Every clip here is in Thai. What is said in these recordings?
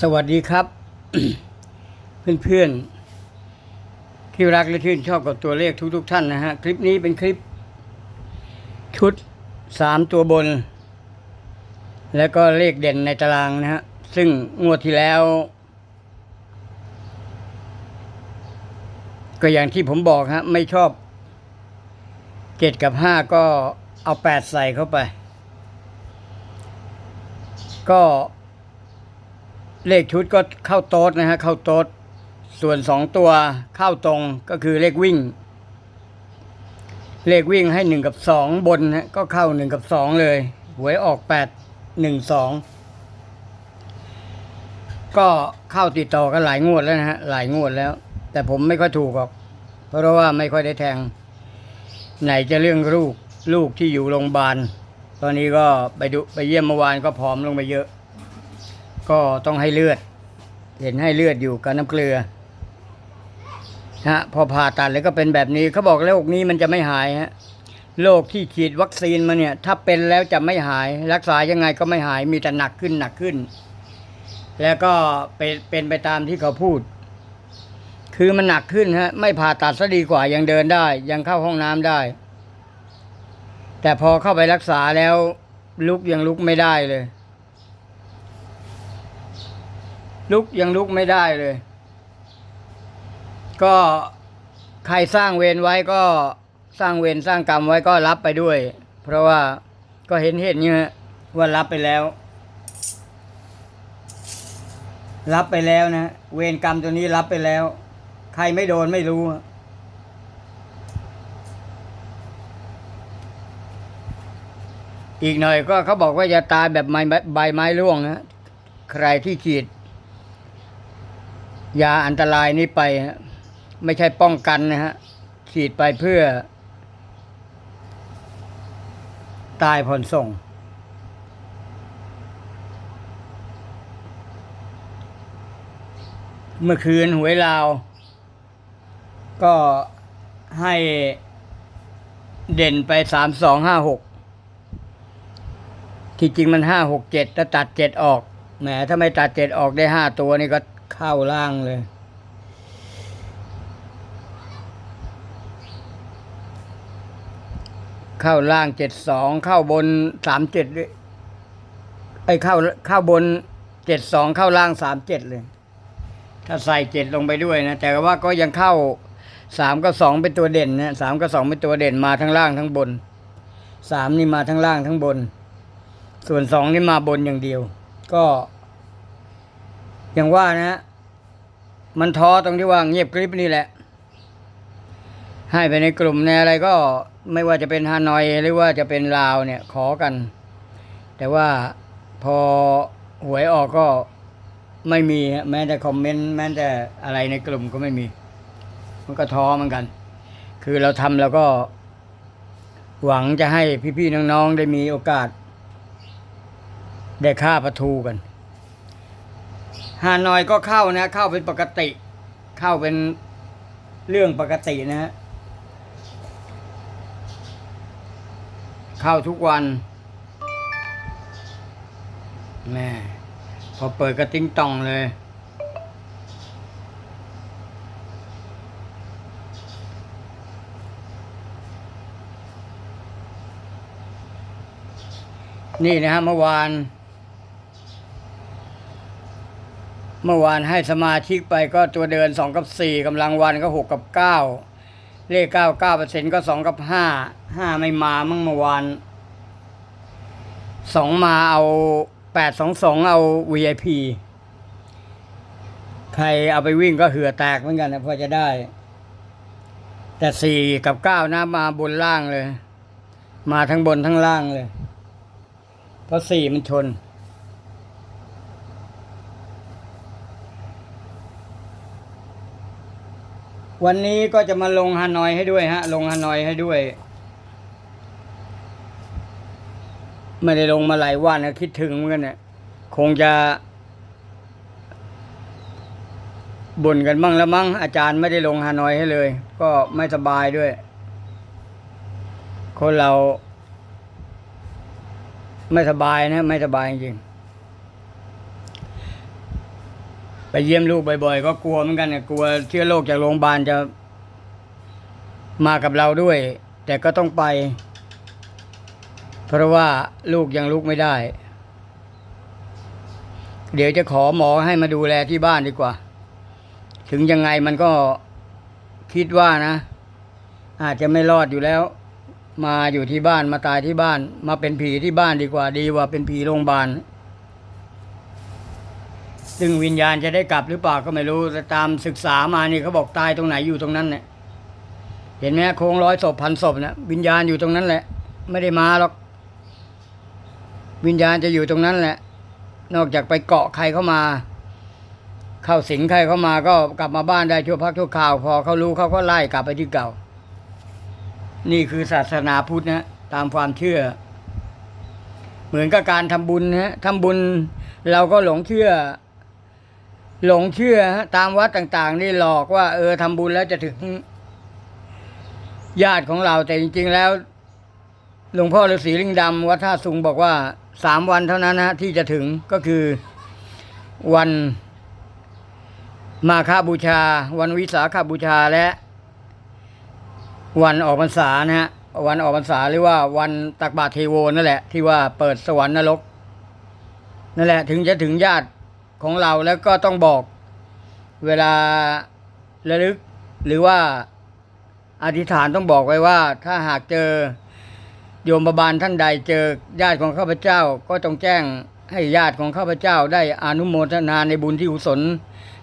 สวัสดีครับ เพื่อนๆ ที่รักและชื่นชอบกับตัวเลขทุก ๆ ท่านนะฮะ คลิปนี้เป็นคลิป ชุดสามตัวบน แล้วก็เลขเด่นในตารางนะฮะ ซึ่งงวดที่แล้ว ก็อย่างที่ผมบอกฮะ ไม่ชอบเจ็ดกับห้าก็เอาแปดใส่เข้าไป ก็ เลขชุดก็เข้าโต๊ดนะฮะเข้าโต๊ดส่วนสองตัวเข้าตรงก็คือเลขวิ่ง เลขวิ่งให้หนึ่งกับสองบนฮะก็เข้าหนึ่งกับสองเลยหวยออกแปดหนึ่งสองก็เข้าติดต่อกันหลายงวดแล้วนะฮะหลายงวดแล้ว แต่ผมไม่ค่อยถูกหรอก เพราะว่าไม่ค่อยได้แทง ไหนจะเรื่องลูกลูกที่อยู่โรงพยาบาลตอนนี้ก็ไปดูไปเยี่ยมเมื่อวานก็ผอมลงไปเยอะ ก็ต้องให้เลือด เห็นให้เลือดอยู่กับน้ำเกลือฮะพอผ่าตัดแล้วก็เป็นแบบนี้เขาบอกโรคนี้มันจะไม่หายฮะโรคที่ฉีดวัคซีนมาเนี่ย ถ้าเป็นแล้วจะไม่หาย รักษายังไงก็ไม่หายมีแต่หนักขึ้นหนักขึ้น แล้วก็เป็นเป็นไปตามที่เขาพูด คือมันหนักขึ้นฮะไม่ผ่าตัดซะดีกว่ายังเดินได้ ยังเข้าห้องน้ำได้ แต่พอเข้าไปรักษาแล้วลุกยังลุกไม่ได้เลย ลุกยังลุกไม่ได้เลย ก็ใครสร้างเวรไว้ก็สร้างเวรสร้างกรรมไว้ก็รับไปด้วย เพราะว่าก็เห็นเห็นเนี่ยว่ารับไปแล้ว รับไปแล้วนะ เวรกรรมตัวนี้รับไปแล้ว ใครไม่โดนไม่รู้ อีกหน่อยก็เขาบอกว่าจะตายแบบใบไม้ใบไม้ร่วงนะใครที่ฉีด ยาอันตรายนี้ไปฮะไม่ใช่ป้องกันนะฮะฉีดไปเพื่อ ตายผ่อนส่ง เมื่อคืนหวยลาว ก็ให้เด่นไปสามสองห้าหกที่จริงมันห้าหกเจ็ดถ้าตัดเจ็ดออกแหมถ้าไม่ตัดเจ็ดออกได้ห้าตัวนี่ก็ เข้าล่างเลย เข้าล่างเจ็ดสองเข้าบนสามเจ็ดด้วยไอ้เข้าเข้าบนเจ็ดสองเข้าล่างสามเจ็ดเลย ถ้าใส่เจ็ดลงไปด้วยนะ แต่ว่าก็ยังเข้าสามกับสองเป็นตัวเด่นนะสามกับสองเป็นตัวเด่นมาทั้งล่างทั้งบนสามนี่มาทั้งล่างทั้งบน ส่วนสองนี่มาบนอย่างเดียว ก็ อย่างว่านะ มันท้อตรงที่ว่าเงียบกริบนี่แหละ ให้ไปในกลุ่มในอะไรก็ไม่ว่าจะเป็นฮานอยหรือว่าจะเป็นลาวเนี่ยขอกัน แต่ว่าพอหวยออกก็ไม่มีแม้แต่คอมเมนต์แม้แต่อะไรในกลุ่มก็ไม่มี มันก็ท้อเหมือนกัน คือเราทำแล้วก็ หวังจะให้พี่ๆน้องๆได้มีโอกาส ได้ค่าประทูกัน ฮานอยก็เข้านะ เข้าเป็นปกติ เข้าเป็นเรื่องปกตินะฮะเข้าทุกวันแม่พอเปิดกระติ้งต่องเลย นี่นะฮะเมื่อวาน เมื่อวานให้สมาชิกไปก็ตัวเดินสองกับสี่กำลังวันก็หกกับเก้าเลขเก้าเก้าเปอร์เซ็นก็สองกับห้าห้าไม่มามั่งเมื่อวานสองมาเอาแปดสองสองเอา VIP ใครเอาไปวิ่งก็เหือแตกเหมือนกันนะพอจะได้ แต่สี่กับเก้านะมาบนล่างเลย มาทั้งบนทั้งล่างเลย เพราะสี่มันชน วันนี้ก็จะมาลงฮานอยให้ด้วยฮะ ลงฮานอยให้ด้วย ไม่ได้ลงมาหลายวันนะคิดถึงเหมือนกันเนี่ยคงจะบ่นกันบ้างแล้วมั้งอาจารย์ไม่ได้ลงฮานอยให้เลย ก็ไม่สบายด้วย คนเรา ไม่สบายนะ ไม่สบายจริง ไปเยี่ยมลูกบ่อยๆ ก็กลัวเหมือนกันเนี่ยกลัวเชื้อโรคจากโรงพยาบาลจะมากับเราด้วย แต่ก็ต้องไป เพราะว่าลูกยังลุกไม่ได้ เดี๋ยวจะขอหมอให้มาดูแลที่บ้านดีกว่า ถึงยังไงมันก็คิดว่านะ อาจจะไม่รอดอยู่แล้ว มาอยู่ที่บ้านมาตายที่บ้าน มาเป็นผีที่บ้านดีกว่า ดีกว่าเป็นผีโรงพยาบาล ซึ่งวิญญาณจะได้กลับหรือเปล่าก็ไม่รู้แต่ตามศึกษามานี่เขาบอกตายตรงไหนอยู่ตรงนั้นเนี่ยเห็นไหมโค้งร้อยศพพันศพนะวิญญาณอยู่ตรงนั้นแหละ ไม่ได้มาหรอก วิญญาณจะอยู่ตรงนั้นแหละ นอกจากไปเกาะใครเข้ามา เข้าสิงใครเข้ามาก็กลับมาบ้านได้ชั่วพักชั่วคราว พอเขารู้เขาก็ไล่กลับไปที่เก่า นี่คือศาสนาพุทธนะตามความเชื่อ เหมือนกับการทำบุญนะทำบุญเราก็หลงเชื่อ หลงเชื่อฮะตามวัดต่าง ๆ นี่หลอกว่า เออทำบุญแล้วจะถึง ญาติของเราแต่จริง ๆ แล้ว หลวงพ่อฤาษีลิงดำวัดท่าสุงบอกว่าสามวันเท่านั้นนะที่จะถึงก็คือวันมาฆบูชา วันวิสาขบูชาและ วันออกพรรษานะฮะวันออกพรรษาหรือว่าวันตักบาตรเทโวนั่นแหละ ที่ว่าเปิดสวรรค์นรกนั่นแหละ ถึงจะถึงญาติ ของเราแล้วก็ต้องบอกเวลาระลึกหรือว่าอธิษฐานต้องบอกไว้ว่า ถ้าหากเจอโยมบาลท่านใดเจอญาติของข้าพเจ้าก็ต้องแจ้งให้ญาติของข้าพเจ้าได้อนุโมทนาในบุญที่กุศล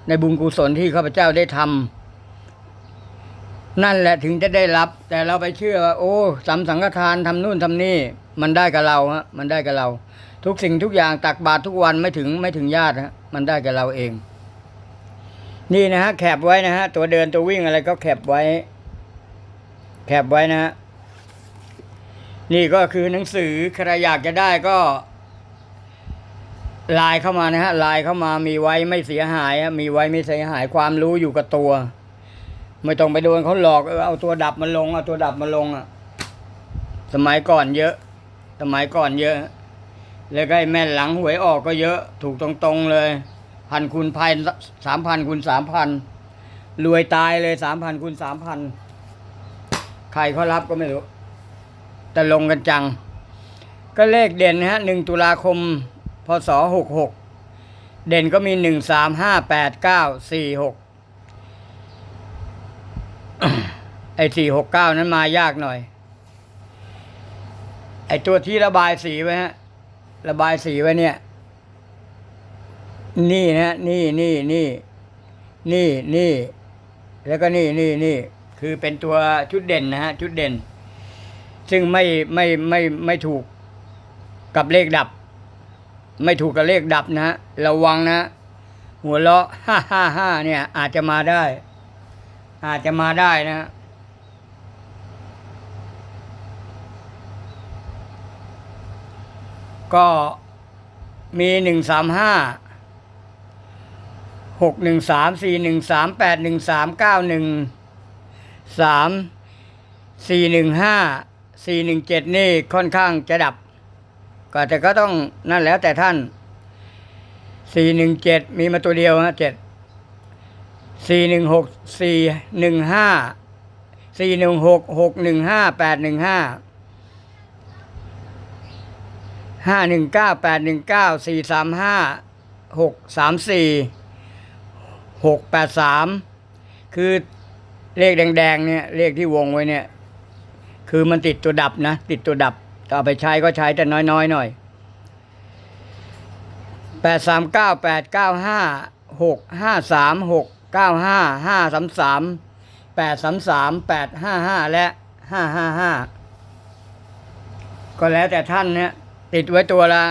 ในบุญกุศลที่ข้าพเจ้าได้ทำ นั่นแหละถึงจะได้รับ แต่เราไปเชื่อว่าโอ้สัมสังฆทานทำนู่นทำนี่ มันได้กับเราฮะมันได้กับเรา ทุกสิ่งทุกอย่างตักบาตรทุกวันไม่ถึงไม่ถึงญาติฮะมันได้กับเราเอง นี่นะฮะแคบไว้นะฮะตัวเดินตัววิ่งอะไรก็แคบไว้ แคบไว้นะฮะนี่ก็คือหนังสือใครอยากจะได้ก็ไลน์เข้ามานะฮะไลน์เข้ามามีไว้ไม่เสียหายฮะมีไว้ไม่เสียหายความรู้อยู่กับตัว ไม่ต้องไปโดนเขาหลอกเออเอาตัวดับมาลงเอาตัวดับมาลงอะ สมัยก่อนเยอะ สมัยก่อนเยอะ แล้วก็ไอ้แม่หลังหวยออกก็เยอะ ถูกตรงๆเลยพันคูณพันสามพันคูณสามพันรวยตายเลยสามพันคูณสามพันใครเขารับก็ไม่รู้ แต่ลงกันจัง ก็เลขเด่นนะฮะหนึ่งตุลาคม พศหกหกเด่นก็มีหนึ่งสามห้าแปดเก้าสี่หก ไอ้สี่หกเก้านั้นมายากหน่อย ไอ้ตัวที่ระบายสีไว้ฮะ ระบายสีไว้เนี่ย นี่นะนี่นี่นี่นี่นี่แล้วก็นี่นี่นี่คือเป็นตัวชุดเด่นนะฮะ ชุดเด่น ซึ่งไม่ไม่ไม่ไม่ถูกกับเลขดับ ไม่ถูกกับเลขดับนะฮะระวังนะ หัวเราะห้าห้าห้าเนี่ย อาจจะมาได้ อาจจะมาได้นะฮะ ก็มีหนึ่งสามห้าหกหนึ่งสามสี่หนึ่งสามแปดหนึ่งสามเก้าหนึ่งสามสี่หนึ่งห้าสี่หนึ่งเจ็ดนี่ค่อนข้างจะดับ ก็แต่ก็ต้องนั่นแล้วแต่ท่านสี่หนึ่งเจ็ดมีมาตัวเดียวฮะเจ็ดสี่หนึ่งหกสี่หนึ่งห้าสี่หนึ่งหกหกหนึ่งห้าแปดหนึ่งห้า ห้าหนึ่งเก้าแปดหนึ่งเก้าสี่สามห้าหกสามสี่หกแปดสามคือเลขแดงๆเนี่ยเลขที่วงไว้เนี่ย คือมันติดตัวดับนะ ติดตัวดับก็เอาไปใช้ก็ใช้แต่น้อยๆหน่อยแปดสามเก้าแปดเก้าห้าหกห้าสามหกเก้าห้าห้าสามสามแปดสามสามแปดห้าห้าและห้าห้าห้าก็แล้วแต่ท่านเนี่ย ติดไว้ตัวละ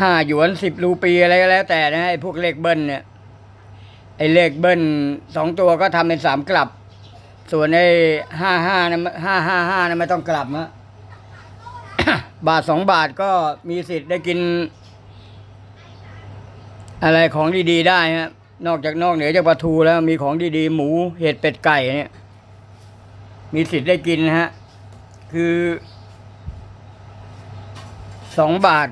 ห้าหยวนสิบรูปีอะไรก็แล้ว แต่นะไอ้พวกเลขเบิ้ลเนี่ยไอ้เลขเบิ้ลสองตัวก็ทำเป็นสามกลับ ส่วนไอ้ห้าห้านะห้าห้าห้านะไม่ต้องกลับนะบาทสองบาทก็มีสิทธิ์ได้กิน อะไรของดีๆได้ฮะนอกจากนอกเหนือจากปลาทูแล้วมีของดีๆ หมูเห็ดเป็ดไก่เนี่ย มีสิทธิ์ได้กินนะฮะ คือสองบาท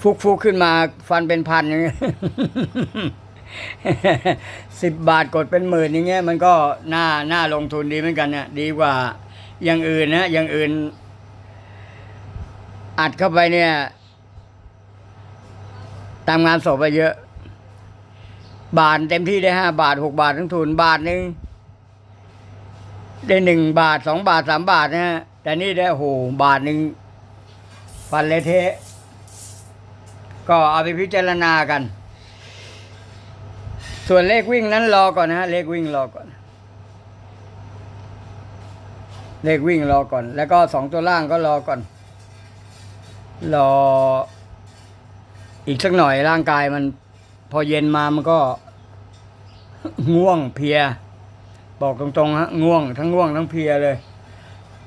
ฟุกฟุกขึ้นมาฟันเป็นพันอย่างเงี้ยสิบบาทกดเป็นหมื่นอย่างเงี้ยมันก็น่าน่าลงทุนดีเหมือนกันเนี่ยดีกว่าอย่างอื่นนะอย่างอื่น อัดเข้าไปเนี่ย ตามงานศพไปเยอะ บาทเต็มที่ได้ห้าบาทหกบาททั้งทุนบาทหนึ่ง ได้หนึ่งบาทสองบาทสามบาทนะฮะแต่นี่ได้โหบาทหนึ่งฟันเลเทะก็เอาไปพิจารณากัน ส่วนเลขวิ่งนั้นรอก่อนนะฮะเลขวิ่งรอก่อน เลขวิ่งรอก่อน แล้วก็สองตัวล่างก็รอก่อน รอ อีกสักหน่อยร่างกายมัน พอเย็นมามันก็ง่วงเพลีย บอกตรงๆฮะง่วง ทั้งง่วงทั้งเพลียเลย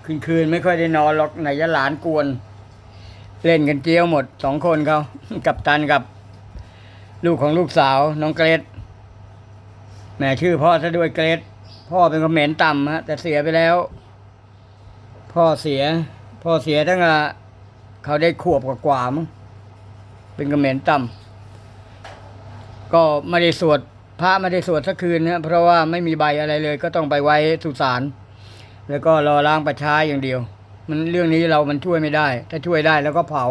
คืนคืนๆไม่ค่อยได้นอนหรอกไหนจะหลานกวน เล่นกันเจียวหมดสองคนเขากับตันกับ ลูกของลูกสาวน้องเกรดแหม่ชื่อพ่อซะด้วยเกรดพ่อเป็นคนเหม็นต่ำฮะแต่เสียไปแล้ว พ่อเสีย พ่อเสียตั้งแต่เขาได้ขวบกว่าๆมั้งเป็นกระเหม็นต่ำก็ไม่ได้สวด พระไม่ได้สวดสักคืนนะเพราะว่าไม่มีใบอะไรเลย ก็ต้องไปไว้สุสานแล้วก็รอล้างประชาอย่างเดียว มันเรื่องนี้เรามันช่วยไม่ได้ ถ้าช่วยได้แล้วก็เผา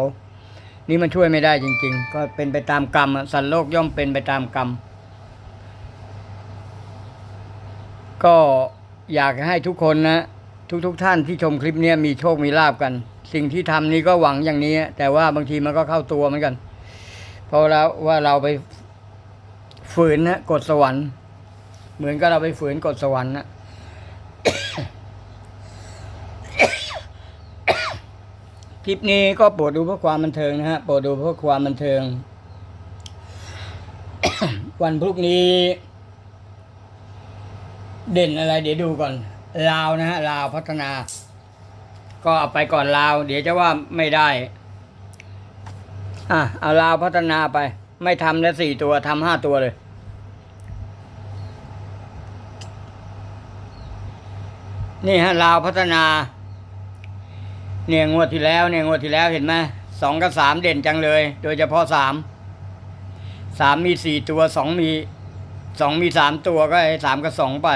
นี่มันช่วยไม่ได้จริง ๆ ก็เป็นไปตามกรรมสัตว์โลกย่อมเป็นไปตามกรรม ก็อยากให้ทุกคนนะทุกๆทท่านที่ชมคลิปนี้มีโชคมีลาบกัน สิ่งที่ทำนี้ก็หวังอย่างนี้ แต่ว่าบางทีมันก็เข้าตัวเหมือนกัน เพราะแล้วว่าเราไป ฝืนนะกฎสวรรค์ เหมือนกับเราไปฝืนกฎสวรรค์นะคลิปนี้ก็โปรดดูเพื่อความบันเทิงนะฮะโปรดดูเพื่อความบันเทิง วันพรุ่งนี้ เด่นอะไร เดี๋ยวดูก่อนลาวนะฮะลาวพัฒนา ก็เอาไปก่อนลาว เดี๋ยวจะว่าไม่ได้ อะเอาลาวพัฒนาไป ไม่ทำแล้วสี่ตัวทำห้าตัวเลย นี่ฮะลาวพัฒนา เนี่ยงวดที่แล้วเนี่ยงวดที่แล้วเห็นไหมสองกับสามเด่นจังเลย โดยเฉพาะสามสามมีสี่ตัวสองมีสองมีสามตัวก็ให้สามกับสองไป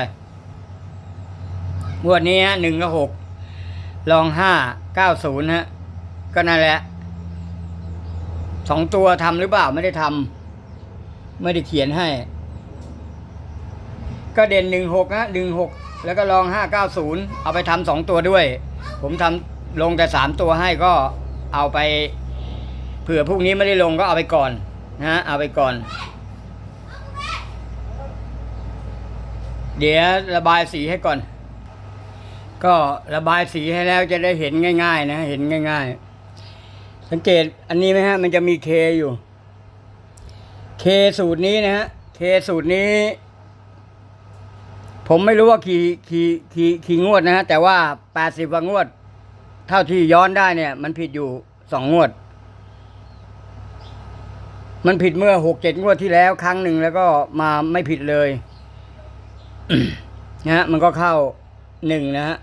งวดนี้ฮะหนึ่งกับหกลองห้าเก้าศูนย์ฮะก็นั่นแหละ สองตัวทำหรือเปล่าไม่ได้ทำไม่ได้เขียนให้ ก็เด่นหนึ่งหกฮะหนึ่งหกแล้วก็ลองห้าเก้าศูนย์เอาไปทำสองตัวด้วย ผมทำลงแต่สามตัวให้ก็เอาไป เผื่อพรุ่งนี้ไม่ได้ลงก็เอาไปก่อนนะเอาไปก่อน เดี๋ยวระบายสีให้ก่อน ก็ระบายสีให้แล้วจะได้เห็นง่าย ๆ นะ เห็นง่าย ๆ สังเกตอันนี้ไหมฮะ มันจะมีเคอยู่เคสูตรนี้นะฮะเคสูตรนี้ ผมไม่รู้ว่ากี่กี่กี่กี่งวดนะฮะ แต่ว่าแปดสิบกว่างวด เท่าที่ย้อนได้เนี่ย มันผิดอยู่สองงวด มันผิดเมื่อหกเจ็ดงวดที่แล้วครั้งหนึ่งแล้วก็มาไม่ผิดเลยนะฮะมันก็เข้าหนึ่งนะฮะ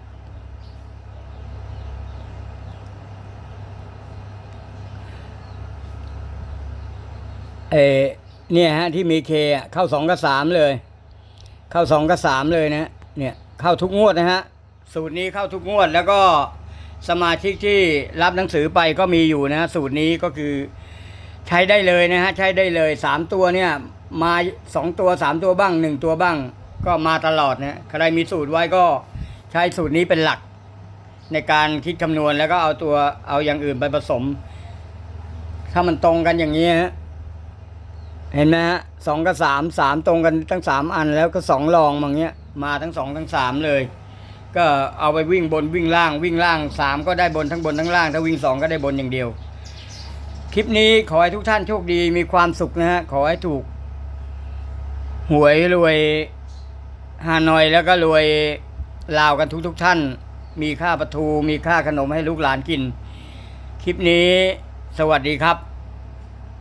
เอเนี่ยฮะที่มีเคเข้าสองกับสามเลย เข้าสองกับสามเลยนะเนี่ยเข้าทุกงวดนะฮะสูตรนี้เข้าทุกงวด แล้วก็สมาชิกที่รับหนังสือไปก็มีอยู่นะฮะสูตรนี้ก็คือใช้ได้เลยนะฮะใช้ได้เลยสามตัวเนี่ยมาสองตัวสามตัวบ้างหนึ่งตัวบ้าง ก็มาตลอดนะใครมีสูตรไว้ก็ใช้สูตรนี้เป็นหลัก ในการคิดคำนวณแล้วก็เอาตัวเอาอย่างอื่นไปผสม ถ้ามันตรงกันอย่างนี้ฮะ เห็นไหมฮะสองกับสามสามตรงกันทั้งสามอันแล้วก็สองรองบางเงี้ยมาทั้งสองทั้งสามเลย ก็เอาไปวิ่งบนวิ่งล่างวิ่งล่างสามก็ได้บนทั้งบนทั้งล่าง ถ้าวิ่งสองก็ได้บนอย่างเดียว คลิปนี้ขอให้ทุกท่านโชคดีมีความสุขนะฮะขอให้ถูก หวยรวยฮานอยแล้วก็รวยลาวกันทุกทุกท่าน มีค่าประทูมีค่าขนมให้ลูกหลานกิน คลิปนี้สวัสดีครับ